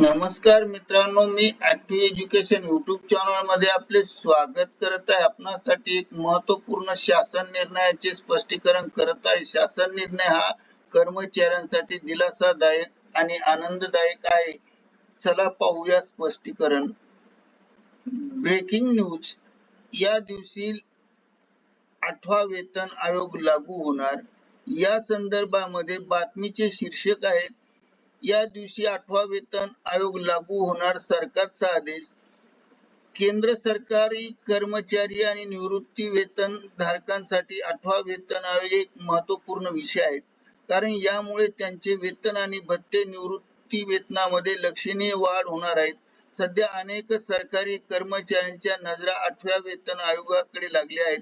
नमस्कार मित्रांनो मी ऍक्टिव्ह एज्युकेशन युट्यूब चॅनलमध्ये आपले स्वागत करत आहे. आपणासाठी एक महत्त्वपूर्ण शासन निर्णयाचे स्पष्टीकरण करत आहे. शासन निर्णय हा कर्मचाऱ्यांसाठी दिलासादायक आणि आनंददायक आहे. चला पाहूया स्पष्टीकरण. Breaking news. या दिवशी आठवा वेतन आयोग लागू होणार. या संदर्भामध्ये बातमीचे शीर्षक आहेत या दिवशी आठवा वेतन आयोग लागू होणार सरकारचा आदेश. केंद्र सरकारी कर्मचारी आणि निवृत्ती वेतन धारकांसाठी आठवा वेतन आयोग एक महत्त्वपूर्ण विषय आहे. कारण यामुळे त्यांचे वेतन आणि भत्ते निवृत्ती वेतनामध्ये लक्षणीय वाढ होणार आहे. सध्या अनेक सरकारी कर्मचाऱ्यांच्या नजरा आठव्या वेतन आयोगाकडे लागल्या आहेत.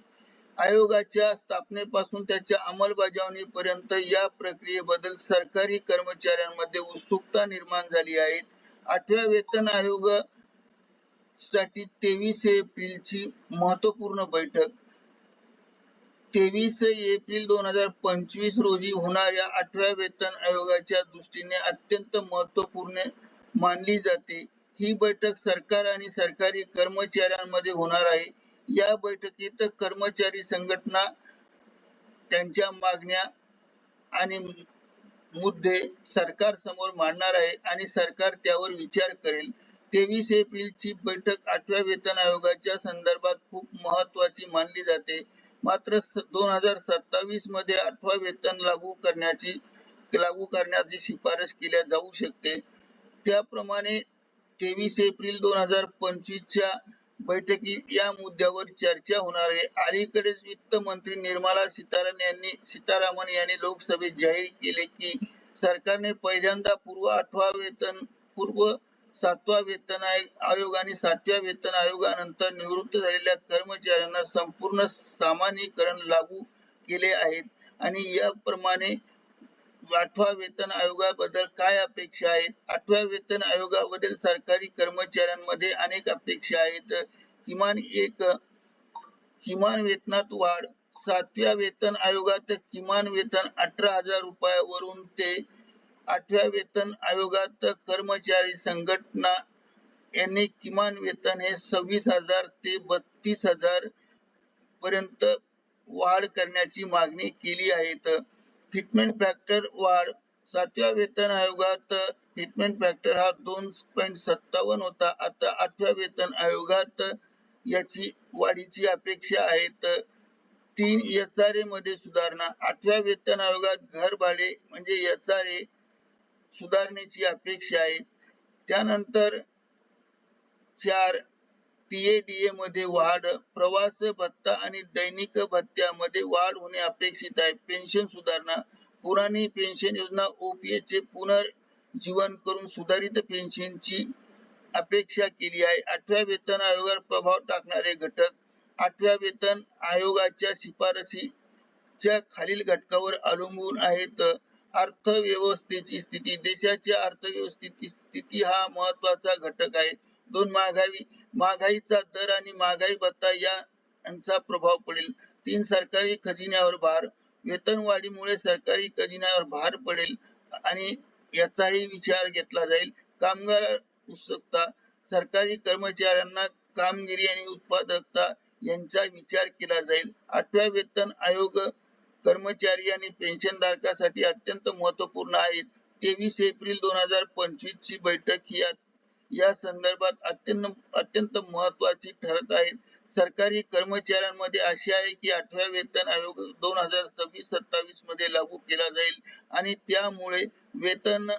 आयोगाच्या स्थापनेपासून त्याच्या अंमलबजावणीपर्यंत या प्रक्रियेबद्दल सरकारी कर्मचाऱ्यांमध्ये उत्सुकता निर्माण झाली आहे. आठव्या वेतन आयोगसाठी तेवीस एप्रिलची महत्त्वपूर्ण बैठक. तेवीस एप्रिल दोन हजार पंचवीस रोजी होणाऱ्या आठव्या वेतन आयोगाच्या दृष्टीने अत्यंत महत्त्वपूर्ण मानली जाते. ही बैठक सरकार आणि सरकारी कर्मचाऱ्यांमध्ये होणार आहे. या बैठकीत कर्मचारी संघटना त्यांच्या मागण्या आणि मुद्दे सरकार समोर मांडणार आहे आणि सरकार त्यावर विचार करेल. तेवीस एप्रिल ची बैठक आठव्या वेतन आयोगाच्या संदर्भात खूप महत्वाची मानली जाते. मात्र दोन हजार सत्तावीसमध्ये आठवा वेतन लागू करण्याची लागू करण्याची शिफारस केल्या जाऊ शकते. त्याप्रमाणे तेवीस एप्रिल दोन हजार पंचवीस च्या बैठकीत या मुद्द्यावर चर्चा होणार आहे. अलीकडेच वित्त मंत्री निर्मला सीतारामन यांनी सीतारामन यांनी लोकसभेत जाहीर केले की सरकारने पहिल्यांदा पूर्व आठवा वेतन पूर्व सातवा वेतन आयोग आणि सातव्या वेतन आयोगानंतर निवृत्त झालेल्या कर्मचाऱ्यांना संपूर्ण सामान्यीकरण लागू केले आहेत. आणि याप्रमाणे आठवा वेतन आयोगाबद्दल काय अपेक्षा आहेत? आठव्या वेतन आयोगाबद्दल सरकारी कर्मचाऱ्यांमध्ये अनेक अपेक्षा आहेत. किमान एक किमान वेतनात वाढ. सातव्या वेतन आयोगात किमान वेतन अठरा हजार रुपयावरून ते आठव्या वेतन आयोगात कर्मचारी संघटना यांनी किमान वेतन हे सव्वीस हजार ते बत्तीस हजार पर्यंत वाढ करण्याची मागणी केली आहे. फिटमेंट फॅक्टर वाढ. सातव्या वेतन आयोगात फिटमेंट फॅक्टर हा दोन पॉईंट सत्तावन्न होता. आता आठव्या वेतन आयोगात याची वाढीची अपेक्षा आहेत. तीन एस आर ए मध्ये सुधारणा. आठव्या वेतन आयोगात घर भाडे म्हणजे एस आर ए सुधारण्याची अपेक्षा आहे. त्यानंतर चार टीएडीए मध्ये वाढ प्रवास भत्ता आणि दैनिक भत्त्यामध्ये वाढ होणे अपेक्षित आहे. पेन्शन सुधारणा पुराणी पेन्शन योजना ओपीए चे पुनर्जीवन करून सुधारित पेन्शनची अपेक्षा केली आहे. आठव्या वेतन आयोगावर प्रभाव टाकणारे घटक आठव्या वेतन आयोगाच्या शिफारसीच्या खालील घटकावर अवलंबून आहेत. अर्थव्यवस्थेची स्थिती देशाच्या अर्थव्यवस्थेची स्थिती हा महत्त्वाचा घटक आहे. दोन महागावी महागाईचा दर आणि महागाई भत्ता यांचा प्रभाव पडेल. तीन सरकारी खजिन्यावर भार वेतन वाढीमुळे सरकारी खजिन्यावर भार पडेल आणि याचाही विचार घेतला जाईल. कामगार उत्सुकता सरकारी कर्मचाऱ्यांना कामगिरी आणि उत्पादकता यांचा विचार केला जाईल. आठव्या वेतन आयोग कर्मचारी आणि पेन्शन धारकासाठी अत्यंत महत्त्वपूर्ण आहेत तेवीस एप्रिल दोन हजार पंचवीस ची बैठक ही या संदर्भात अत्यंत अत्यंत महत्वाची ठरत आहे. सरकारी कर्मचाऱ्यांमध्ये अशी आहे की आठव्या वेतन आयोग दोन हजार सव्वीस सत्तावीसमध्ये लागू केला जाईल आणि त्यामुळे वेतन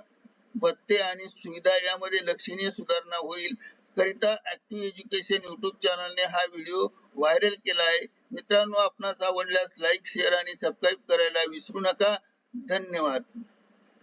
भत्ते आणि सुविधा यामध्ये लक्षणीय सुधारणा होईल. करिता ऍक्टिव्ह एज्युकेशन युट्यूब चॅनलने हा व्हिडिओ व्हायरल केला आहे. मित्रांनो आपणास आवडल्यास लाईक शेअर आणि सबस्क्राईब करायला विसरू नका. धन्यवाद.